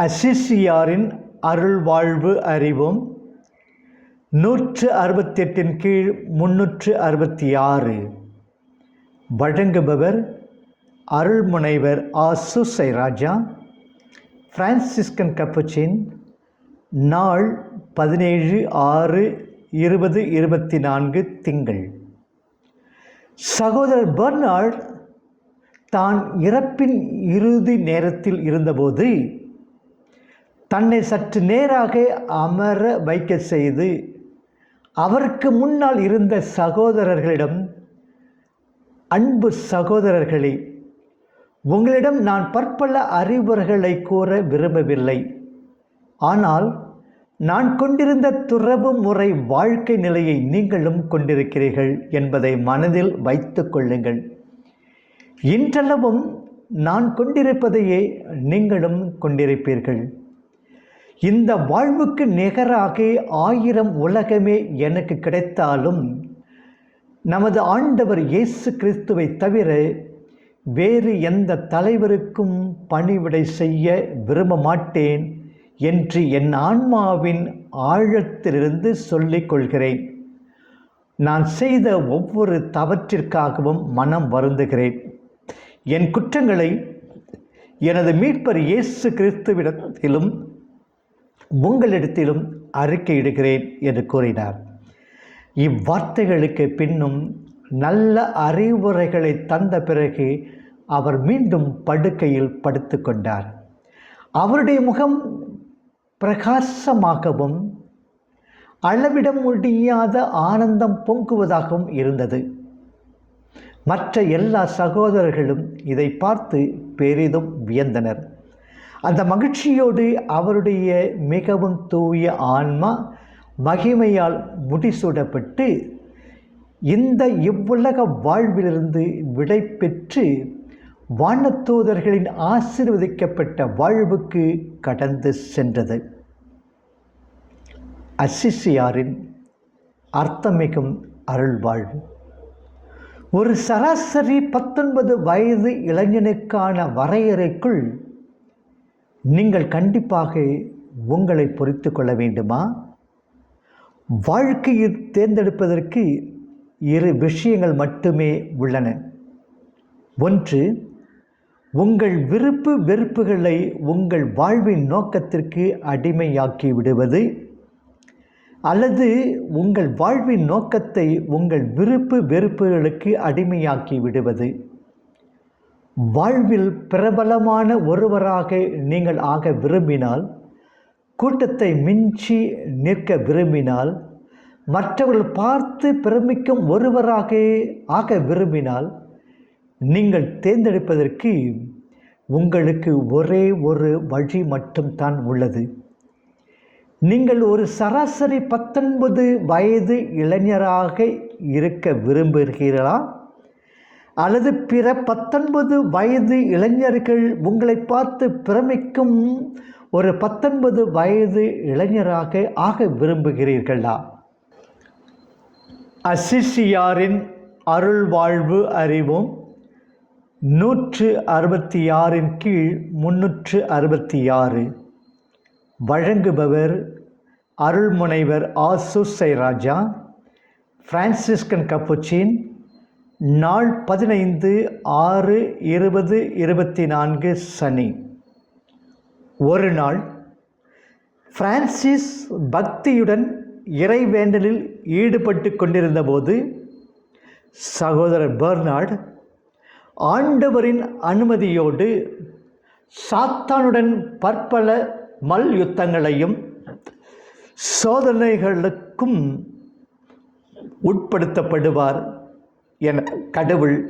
அசிசியாரின் அருள்வாழ்வு அறிவும் நூற்று அறுபத்தெட்டின் கீழ் முன்னூற்று அறுபத்தி ஆறு வழங்குபவர் அருள்முனைவர் ஆசுசை ராஜா பிரான்சிஸ்கன் கப்புச்சின் நாள் பதினேழு ஆறு இருபது இருபத்தி நான்கு திங்கள். சகோதரர் பர்னார்ட் தான் இறப்பின் இறுதி நேரத்தில் இருந்தபோது தன்னை சற்று நேராக அமர வைக்க செய்து அவருக்கு முன்னால் இருந்த சகோதரர்களிடம் அன்பு சகோதரர்களே உங்களிடம் நான் பற்பல அறிவுரைகளை கூற விரும்பவில்லை. ஆனால் நான் கொண்டிருந்த துறவு முறை வாழ்க்கை நிலையை நீங்களும் கொண்டிருக்கிறீர்கள் என்பதை மனதில் வைத்து கொள்ளுங்கள். இன்றளவும் நான் கொண்டிருப்பதையே நீங்களும் கொண்டிருப்பீர்கள். இந்த வாழ்வுக்கு நிகராக ஆயிரம் உலகமே எனக்கு கிடைத்தாலும் நமது ஆண்டவர் இயேசு கிறிஸ்துவை தவிர வேறு எந்த தலைவருக்கும் பணிவிடை செய்ய விரும்ப மாட்டேன் என்று என் ஆன்மாவின் ஆழத்திலிருந்து சொல்லிக் கொள்கிறேன். நான் செய்த ஒவ்வொரு தவற்றிற்காகவும் மனம் வருந்துகிறேன். என் குற்றங்களை எனது மீட்பர் இயேசு கிறிஸ்துவிடத்திலும் உங்களிடத்திலும் அறிக்கையிடுகிறேன் என்று கூறினார். இவ்வார்த்தைகளுக்கு பின்னும் நல்ல அறிவுரைகளை தந்த பிறகு அவர் மீண்டும் படுக்கையில் படுத்து கொண்டார். அவருடைய முகம் பிரகாசமாகவும் அளவிட முடியாத ஆனந்தம் பொங்குவதாகவும் இருந்தது. மற்ற எல்லா சகோதரர்களும் இதை பார்த்து பெரிதும் வியந்தனர். அந்த மகிழ்ச்சியோடு அவருடைய மிகவும் தூய ஆன்மா மகிமையால் முடிசூடப்பட்டு இந்த இவ்வுலக வாழ்விலிருந்து விடை பெற்று வானத்தூதர்களின் ஆசிர்வதிக்கப்பட்ட வாழ்வுக்கு கடந்து சென்றது. அசிசியாரின் அர்த்தமிகும் அருள்வாழ்வு. ஒரு சராசரி பத்தொன்பது வயது இளைஞனுக்கான வரையறைக்குள் நீங்கள் கண்டிப்பாக உங்களை பொறித்து கொள்ள வேண்டுமா? வாழ்க்கையில் தேர்ந்தெடுப்பதற்கு இரு விஷயங்கள் மட்டுமே உள்ளன. ஒன்று உங்கள் விருப்பு வெறுப்புகளை உங்கள் வாழ்வின் நோக்கத்திற்கு அடிமையாக்கி விடுவது. அல்லது உங்கள் வாழ்வின் நோக்கத்தை உங்கள் விருப்பு வெறுப்புகளுக்கு அடிமையாக்கி விடுவது. வாழ்வில் பிரபலமான ஒருவராக நீங்கள் ஆக விரும்பினால் கூட்டத்தை மிஞ்சி நிற்க விரும்பினால் மற்றவர்கள் பார்த்து பிரமிக்கும் ஒருவராக ஆக விரும்பினால் நீங்கள் தேர்ந்தெடுப்பதற்கு உங்களுக்கு ஒரே ஒரு வழி மட்டும்தான் உள்ளது. நீங்கள் ஒரு சராசரி பத்தொன்பது வயது இளைஞராக இருக்க விரும்புகிறீர்களா? அல்லது பிற பத்தொன்பது வயது இளைஞர்கள் உங்களை பார்த்து பிரமிக்கும் ஒரு பத்தொன்பது வயது இளைஞராக ஆக விரும்புகிறீர்களா? அசிசியாரின் அருள் வாழ்வு நூற்று அறுபத்தி ஆறின் கீழ் முன்னூற்று அறுபத்தி ஆறு வழங்குபவர் அருள்முனைவர் ஆசுசை ராஜா பிரான்சிஸ்கன் கப்புச்சின் நாள் பதினைந்து ஆறு இருபது இருபத்தி நான்கு சனி. ஒரு நாள் பிரான்சிஸ் பக்தியுடன் இறைவேண்டலில் ஈடுபட்டு கொண்டிருந்தபோது சகோதரர் பெர்னார்ட் ஆண்டவரின் அனுமதியோடு சாத்தானுடன் பற்பல மல்யுத்தங்களையும் சோதனைகளுக்கும் உட்படுத்தப்படுவார். என கடவுள்